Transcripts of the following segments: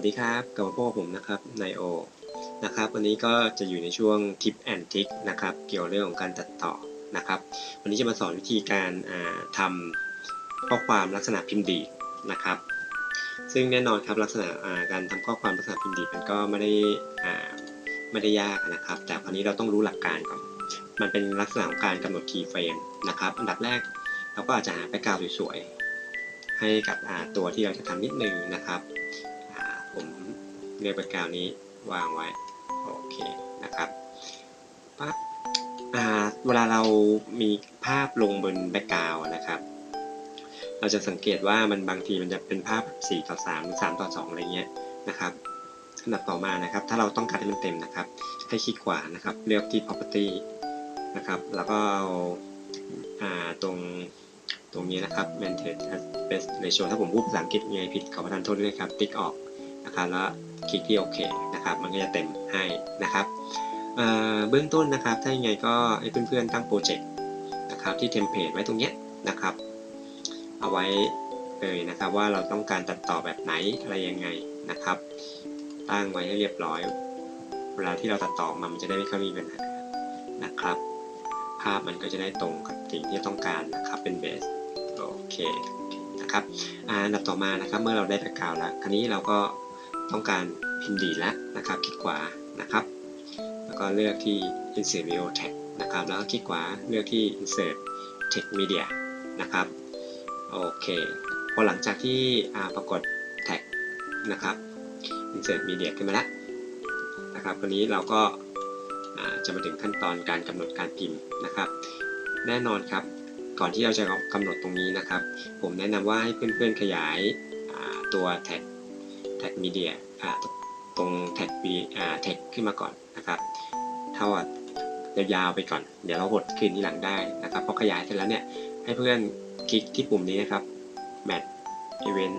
วัสดีครับกลับมาพบกับผมนะครับนายโอนะครับวันนี้ก็จะอยู่ในช่วงทิปแอนทิกนะครับเกี่ยวเรื่องของการตัดต่อนะครับ วันนี้จะมาสอนวิธีการาทำข้อความลักษณะพิมพ์ดีนะครับ ซึ่งแน่นอนครับลักษณะาการทำข้อความลักษณะพิมพ์ดีมันก็ไม่ได้ไม่ได้ยากนะครับ แต่คราวนี้เราต้องรู้หลักการก่อนมันเป็นลักษณะของการกำหนดคีย์เฟรมนะครับอันดับแรกเราก็อาจจะหาแบ็กกราวด์สวยๆให้กับตัวที่เราจะทำนิดนึงนะครับ เลือกแบ็กกราวนี้วางไว้ โอเคนะครับปั๊บเวลาเรามีภาพลงบนแบ็กกราวนะครับ เราจะสังเกตว่ามันบางทีมันจะเป็นภาพ 4 ต่อ3หรือ3ต่อ 2 อะไรเงี้ยนะครับอันดับต่อมานะครับ ถ้าเราต้องการให้มันเต็มนะครับ ให้คลิกขวานะครับ เลือกที่ property นะครับ แล้วก็เอาอาตรงตรงนี้นะครับ maintain aspect ratio ถ้าผมพูดภาษาอังกฤษไงผิดขอประทานโทษด้วยครับ ติ๊กออกนะครับแล้ว คลิกที่โอเคนะครับ มันก็จะเต็มให้นะครับเเบื้องต้นนะครับ ถ้ายังไงก็ให้เพื่อนๆตั้งโปรเจกต์นะครับที่เทมเพลตไว้ตรงเนี้ยนะครับ เอาไว้เลยนะครับว่าเราต้องการตัดต่อแบบไหนอะไรยังไงนะครับ ตั้งไว้ให้เรียบร้อย เวลาที่เราตัดต่อมันจะได้ไม่ค่อยมีปัญหานะครับ ภาพมันก็จะได้ตรงกับสิ่งที่ต้องการนะครับเป็นเบสโอเคนะครับอันดับต่อมานะครับเมื่อเราได้แบ็กกราวด์แล้วคราวนี้เราก็ ต้องการพิมพ์ดีแล้วนะครับ คลิกขวานะครับ แล้วก็เลือกที่ insert video tag นะครับ แล้วก็คลิกขวาเลือกที่ insert text media นะครับ โอเค พอหลังจากที่อ่าปรากฏแท็กนะครับ insert media ขึ้นมาแล้วนะครับวันนี้เราก็อ่าจะมาถึงขั้นตอนการกำหนดการพิมพ์นะครับ แน่นอนครับ ก่อนที่เราจะกำหนดตรงนี้นะครับ ผมแนะนำว่าให้เพื่อนๆขยายอ่าตัวแท็กแท็กมีเดีย ตรงแท็กวีแท็กขึ้นมาก่อนนะครับเท่ายาวๆไปก่อน เดี๋ยวเราหดคืนที่หลังได้นะครับพอขยายเสร็จแล้วเนี่ยให้เพื่อนคลิกที่ปุ่มนี้นะครับ Match Event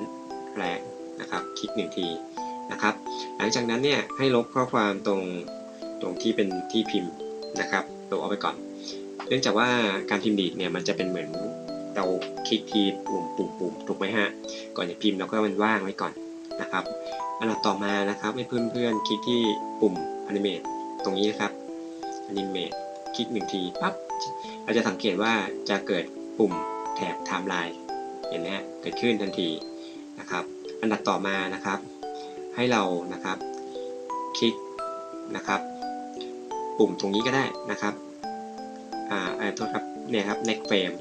Flag นะครับคลิกหนึ่งทีนะครับ หลังจากนั้นเนี่ยให้ลบข้อความตรงตรงที่เป็นที่พิมพ์นะครับลบออกไปก่อน เนื่องจากว่าการพิมพ์ดีดเนี่ยมันจะเป็นเหมือนเราคลิกทีปุ่มปุ่มปุ่มถูกไหมฮะก่อนจะพิมพ์เราก็มันว่างไว้ก่อน นะครับ อันดับต่อมานะครับให้เพื่อนๆคลิกที่ปุ่ม Animate ตรงนี้นะครับ Animate คลิกหนึ่งทีปั๊บเราจะสังเกตว่าจะเกิดปุ่มแถบ Timeline เห็นไหมเกิดขึ้นทันทีนะครับ อันดับต่อมานะครับ ให้เรานะครับ คลิกนะครับ ปุ่มตรงนี้ก็ได้นะครับอ่าอ่อโทษครับเนี่ยครับ next frame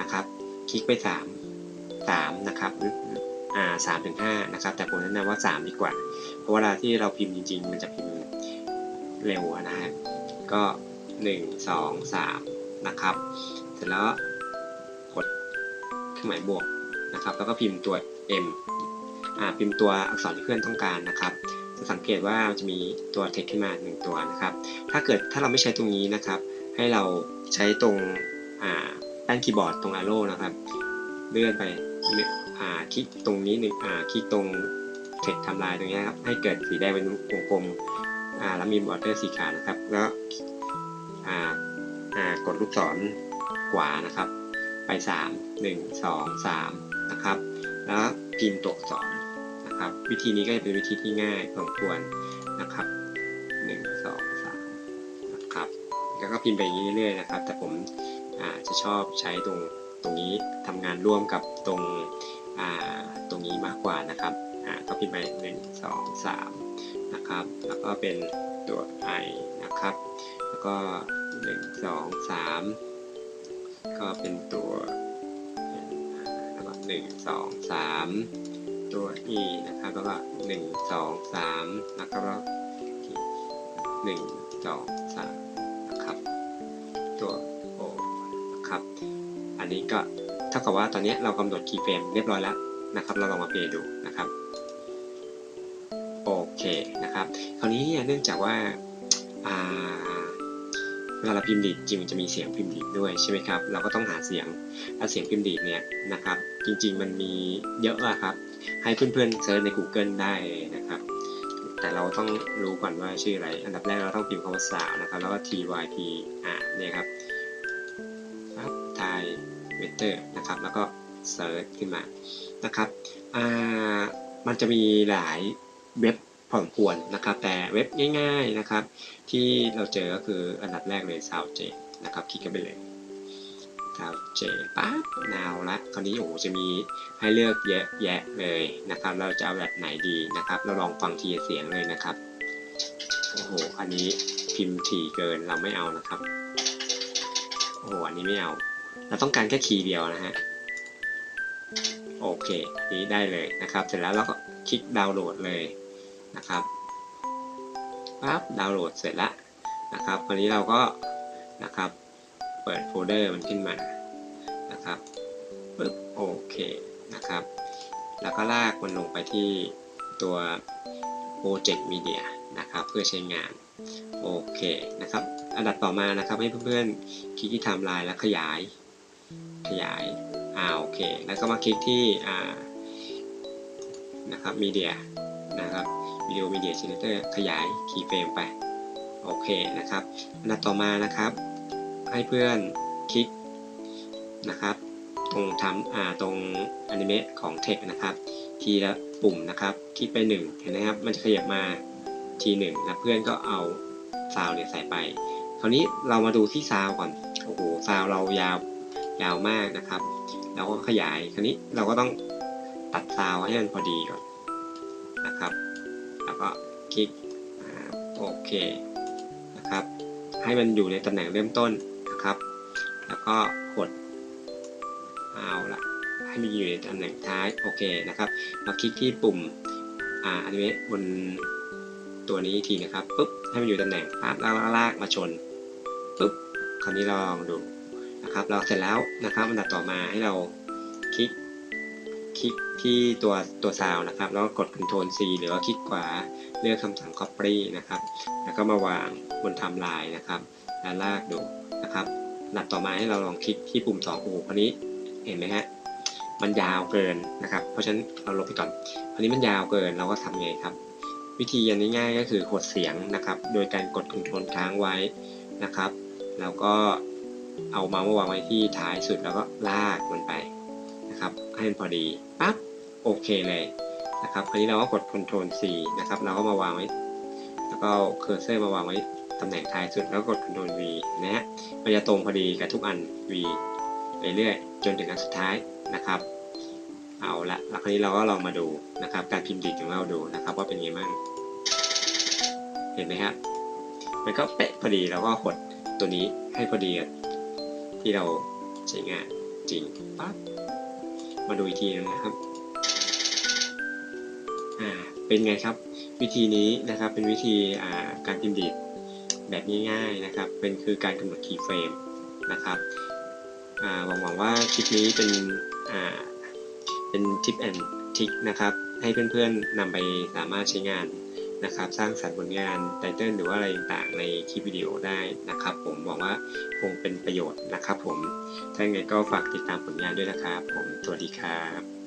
นะครับ คลิกไป 3 3 นะครับ หรืออ่า3ถึง5นะครับ แต่ผมแนะนำว่า 3 ดีกว่า เพราะเวลาที่เราพิมพ์จริง ๆ มันจะพิมพ์เร็วอะนะฮะก็ 1 2 3 นะครับ เสร็จแล้วกดเครื่องหมายบวกนะครับ แล้วก็พิมพ์ตัว M อ่าพิมพ์ตัวอักษรที่เพื่อนต้องการนะครับ จะสังเกตว่าจะมีตัว text ขึ้นมา 1 ตัวนะครับ ถ้าเกิดถ้าเราไม่ใช้ตรงนี้นะครับ ให้เราใช้ตรงอ่าแป้นคีย์บอร์ดตรง arrow นะครับ เลื่อนไป อ่าคลิกตรงนี้หนึ่งอ่าคลิกตรง text ทำลายตรงนี้ครับให้เกิดสีแดงเป็นวงกลมอ่าแล้วมีบอร์เดอร์สีขาวนะครับ แล้วอ่าอ่ากดลูกศรขวานะครับ ไป 3 1 2 3นะครับแล้วพิมพ์ตัวอักษรนะครับ วิธีนี้ก็จะเป็นวิธีที่ง่ายพอสมควรนะครับ 1 2 3นะครับแล้วก็พิมพ์ไปอย่างนี้เรื่อยๆนะครับ แต่ผมอาจะชอบใช้ตรงตรงนี้ทำงานร่วมกับตรง ตรงนี้มากกว่านะครับอ่าก็พิมพ์ไป1 2 3นะครับ แล้วก็เป็นตัว i นะครับ แล้วก็ 1 2 3 ก็เป็นตัวแล้วก็หนึ่งสองสามตัว e นะครับ แล้วก็หนึ่งสองสามแล้วก็หนึ่งสองสามนะครับ ตัว o นะครับ อันนี้ก็ เท่ากับว่าตอนนี้เรากำหนดคีย์เฟรมเรียบร้อยแล้วนะครับ เราลองมาเพลย์ดูนะครับโอเคนะครับ คราวนี้เนี่ยเนื่องจากว่าเวลาเราพิมพ์ดีดจริงมันจะมีเสียงพิมพ์ดีดด้วยใช่ไหมครับเราก็ต้องหาเสียงถ้าเสียงพิมพ์ดีดเนี่ยนะครับ จริง ๆ มันมีเยอะอะครับ ให้เพื่อนๆเซิร์ชใน Google ได้นะครับ แต่เราต้องรู้ก่อนว่าชื่ออะไร อันดับแรกเราต้องพิมพ์คำว่าสาวนะครับ แล้วก็ typ อ่าเนี่ยครับ เตอร์นะครับ แล้วก็เซิร์ชขึ้นมานะครับมันจะมีหลายเว็บพอสมควรนะครับ แต่เว็บง่าย ๆนะครับ ที่เราเจอก็คืออันดับแรกเลยซาวเจนะครับ คลิกกันไปเลยซาวเจปั๊บนาวละคราวนี้โอ้โหจะมีให้เลือกเยอะแยะเลยนะครับ เราจะเอาแบบไหนดีนะครับ เราลองฟังทีเสียงเลยนะครับโอ้โหอันนี้พิมพ์ถี่เกินเราไม่เอานะครับโอ้โหอันนี้ไม่เอา เราต้องการแค่คีย์เดียวนะฮะโอเคนี้ได้เลยนะครับ เสร็จแล้วเราก็คลิกดาวน์โหลดเลยนะครับปั๊บดาวน์โหลดเสร็จแล้วนะครับคราวนี้เราก็นะครับเปิดโฟลเดอร์มันขึ้นมานะครับปึ๊บโอเคนะครับ แล้วก็ลากมันลงไปที่ตัว Project Media นะครับเพื่อใช้งานโอเคนะครับ อันดับต่อมานะครับให้เพื่อนๆคลิกที่ไทม์ไลน์แล้วขยาย ขยายอ่าโอเค แล้วก็มาคลิกที่อ่านะครับมีเดียนะครับวิดีโอมีเดียเจเนเตอร์ขยายคีย์เฟรมไปโอเคนะครับอันดับต่อมานะครับ ให้เพื่อนคลิกนะครับ ตรงทำอ่าตรงอนิเมะของ Text นะครับ ทีละปุ่มนะครับ คลิกไปหนึ่งเห็นไหมครับมันจะขยับมาทีหนึ่งแล้วเพื่อนก็เอาซาวเนี่ยใส่ไป คราวนี้เรามาดูที่ซาวก่อนโอ้โหซาวเรายาว ยาวมากนะครับ เราก็ขยายคราวนี้เราก็ต้องตัดซาวให้มันพอดีก่อนนะครับ แล้วก็คลิกโอเคนะครับ ให้มันอยู่ในตำแหน่งเริ่มต้นนะครับ แล้วก็กดเอาละให้มันอยู่ในตำแหน่งท้ายโอเคนะครับมาคลิกที่ปุ่มอ่าอนิเมะบนตัวนี้อีกทีนะครับปุ๊บให้มันอยู่ตำแหน่งปั๊บแล้วเราลากมาชนปุ๊บคราวนี้เราลองดู นะครับ เราเสร็จแล้วนะครับอันดับต่อมาให้เราคลิกคลิกที่ตัวตัวซาวนะครับ แล้วก็กด Ctrl C หรือว่าคลิกขวาเลือกคำสั่ง Copy นะครับ แล้วก็มาวางบนไทม์ไลน์นะครับแล้วลากดูนะครับอันดับต่อมาให้เราลองคลิกที่ปุ่ม2โอ้โหคราวนี้เห็นไหมฮะมันยาวเกินนะครับ เพราะฉะนั้นเราลบไปก่อนคราวนี้มันยาวเกินเราก็ทำไงครับ วิธีอันง่ายๆก็คือกดเสียงนะครับ โดยการกดคอนโทรลค้างไว้นะครับ แล้วก็ เอาเมาส์มาวางไว้ที่ท้ายสุดแล้วก็ลากมันไปนะครับ ให้มันพอดีปั๊บโอเคเลยนะครับคราวนี้เราก็กดคอนโทรล C นะครับ เราก็มาวางไว้ แล้วก็เคอร์เซอร์มาวางไว้ตำแหน่งท้ายสุดแล้วกกดคอนโทรล V นะฮะมันจะตรงพอดีกับทุกอัน V ไปเรื่อยจนถึงอันสุดท้ายนะครับ เอาละแล้วคราวนี้เราก็ลองมาดูนะครับ การพิมพ์ดีดของเราดูนะครับ ว่าเป็นไงบ้างเห็นไหมครับมันก็เป๊ะพอดีแล้วก็หดตัวนี้ให้พอดีกับ ที่เราใช้งานจริงปั๊บมาดูอีกทีนึงนะครับอ่าเป็นไงครับ วิธีนี้นะครับเป็นวิธีอ่าการพิมพ์ดีดแบบง่ายๆนะครับ เป็นคือการกำหนดคีย์เฟรมนะครับอ่าหวังหวังว่าคลิปนี้เป็นอ่าเป็นทิปแอนทิกนะครับ ให้เพื่อนๆนำไปสามารถใช้งาน นะครับสร้างสรรค์ผลงานไตเติลหรือว่าอะไรต่างๆในคลิปวิดีโอได้นะครับ ผมหวังว่าคงเป็นประโยชน์นะครับ ผมถ้าอย่างก็ฝากติดตามผลงานด้วยนะครับ ผมสวัสดีครับ